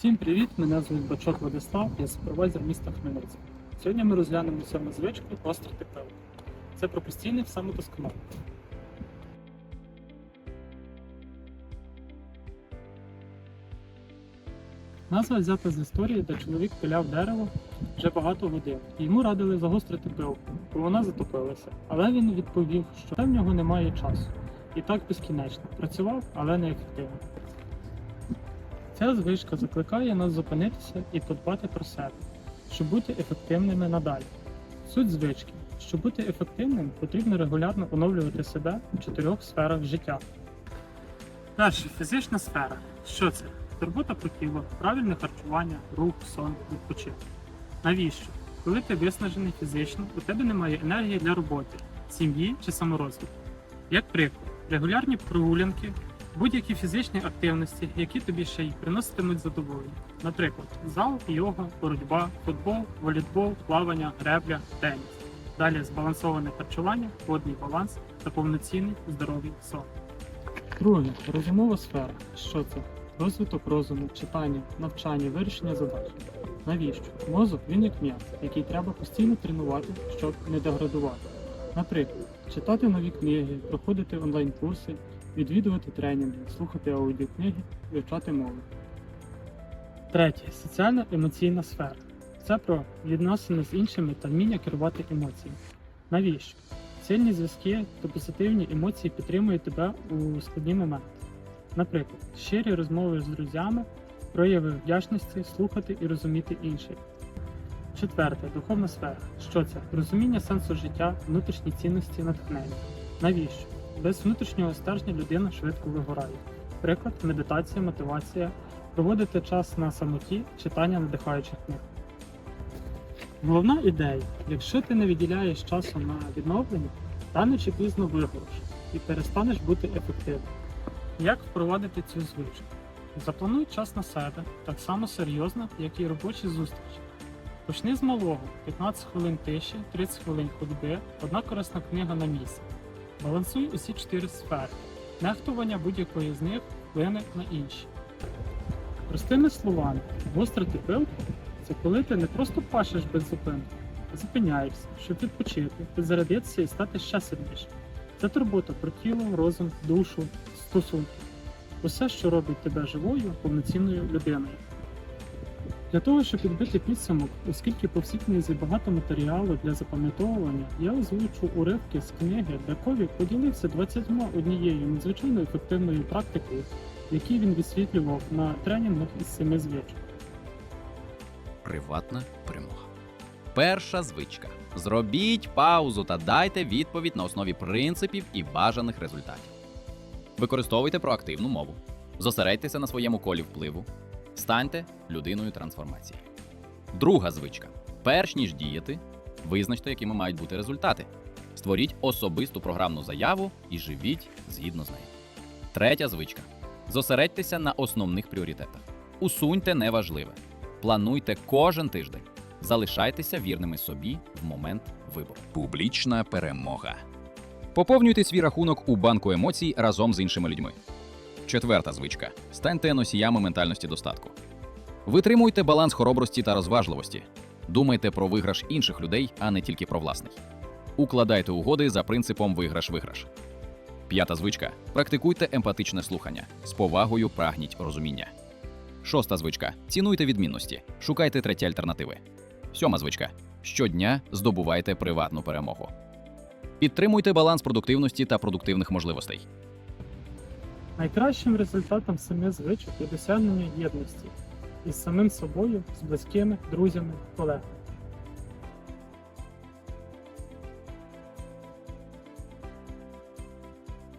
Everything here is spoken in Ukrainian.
Всім привіт! Мене звуть Бачок Владислав, я супервайзер міста Хмельницького. Сьогодні ми розглянемо сьому звичку острити пиво. Це про постійне самодосконалення. Назва взята з історії, де чоловік пиляв дерево вже багато годин. Йому радили загострити пилку, бо вона затопилася. Але він відповів, що в нього немає часу. І так безкінечно. Працював, але неефективно. Ця звичка закликає нас зупинитися і подбати про себе, щоб бути ефективними надалі. Суть звички. Щоб бути ефективним, потрібно регулярно оновлювати себе у чотирьох сферах життя. Перше фізична сфера. Що це? Турбота про тіло, правильне харчування, рух, сон, відпочинок. Навіщо? Коли ти виснажений фізично, у тебе немає енергії для роботи, сім'ї чи саморозвитку. Як приклад, регулярні прогулянки, будь-які фізичні активності, які тобі ще й приноситимуть задоволення. Наприклад, зал, йога, боротьба, футбол, волейбол, плавання, гребля, теніс. Далі збалансоване харчування, водний баланс та повноцінний здоровий сон. Друге розумова сфера. Що це? Розвиток розуму, читання, навчання, вирішення задач. Навіщо? Мозок він як м'яз, який треба постійно тренувати, щоб не деградувати. Наприклад, читати нові книги, проходити онлайн-курси, відвідувати тренінги, слухати аудіокниги, вивчати мову. Третє соціально-емоційна сфера. Це про відносини з іншими та вміння керувати емоціями. Навіщо? Сильні зв'язки та позитивні емоції підтримують тебе у складні моменти. Наприклад, щирі розмови з друзями, прояви вдячності, слухати і розуміти інших. Четверте духовна сфера. Що це? Розуміння сенсу життя, внутрішні цінності, натхнення. Навіщо? Без внутрішнього стержня людина швидко вигорає. Приклад, медитація, мотивація, проводити час на самоті, читання надихаючих книг. Головна ідея: якщо ти не виділяєш часу на відновлення, рано чи пізно вигориш і перестанеш бути ефективним. Як впровадити цю звичку? Заплануй час на себе так само серйозно, як і робочі зустрічі. Почни з малого: 15 хвилин тиші, 30 хвилин ходьби, одна корисна книга на місяць. Балансуй усі чотири сфери. Нехтування будь-якої з них вплине на інші. Простими словами, гострити пилку це коли ти не просто пашеш без зупинки, а зупиняєшся, щоб відпочити, підзарядитися і стати ще сильнішим. Це турбота про тіло, розум, душу, стосунки. Усе, що робить тебе живою, повноцінною людиною. Для того, щоб підбити підсумок, оскільки по всій книзі багато матеріалу для запам'ятовування, я озвучу уривки з книги, де Кові поділився 21 надзвичайно ефективною практикою, які він висвітлював на тренінгах із семи звичок. Приватна перемога. Перша звичка. Зробіть паузу та дайте відповідь на основі принципів і бажаних результатів. Використовуйте проактивну мову. Зосередьтеся на своєму колі впливу. Станьте людиною трансформації. Друга звичка. Перш ніж діяти, визначте, якими мають бути результати. Створіть особисту програмну заяву і живіть згідно з нею. Третя звичка. Зосередьтеся на основних пріоритетах. Усуньте неважливе. Плануйте кожен тиждень. Залишайтеся вірними собі в момент вибору. Публічна перемога. Поповнюйте свій рахунок у банку емоцій разом з іншими людьми. Четверта звичка. Станьте носіями ментальності достатку. Витримуйте баланс хоробрості та розважливості. Думайте про виграш інших людей, а не тільки про власний. Укладайте угоди за принципом виграш-виграш. П'ята звичка. Практикуйте емпатичне слухання. З повагою прагніть розуміння. Шоста звичка. Цінуйте відмінності. Шукайте треті альтернативи. Сьома звичка. Щодня здобувайте приватну перемогу. Підтримуйте баланс продуктивності та продуктивних можливостей. Найкращим результатом семи звичок є досягнення єдності із самим собою, з близькими, друзями, колегами.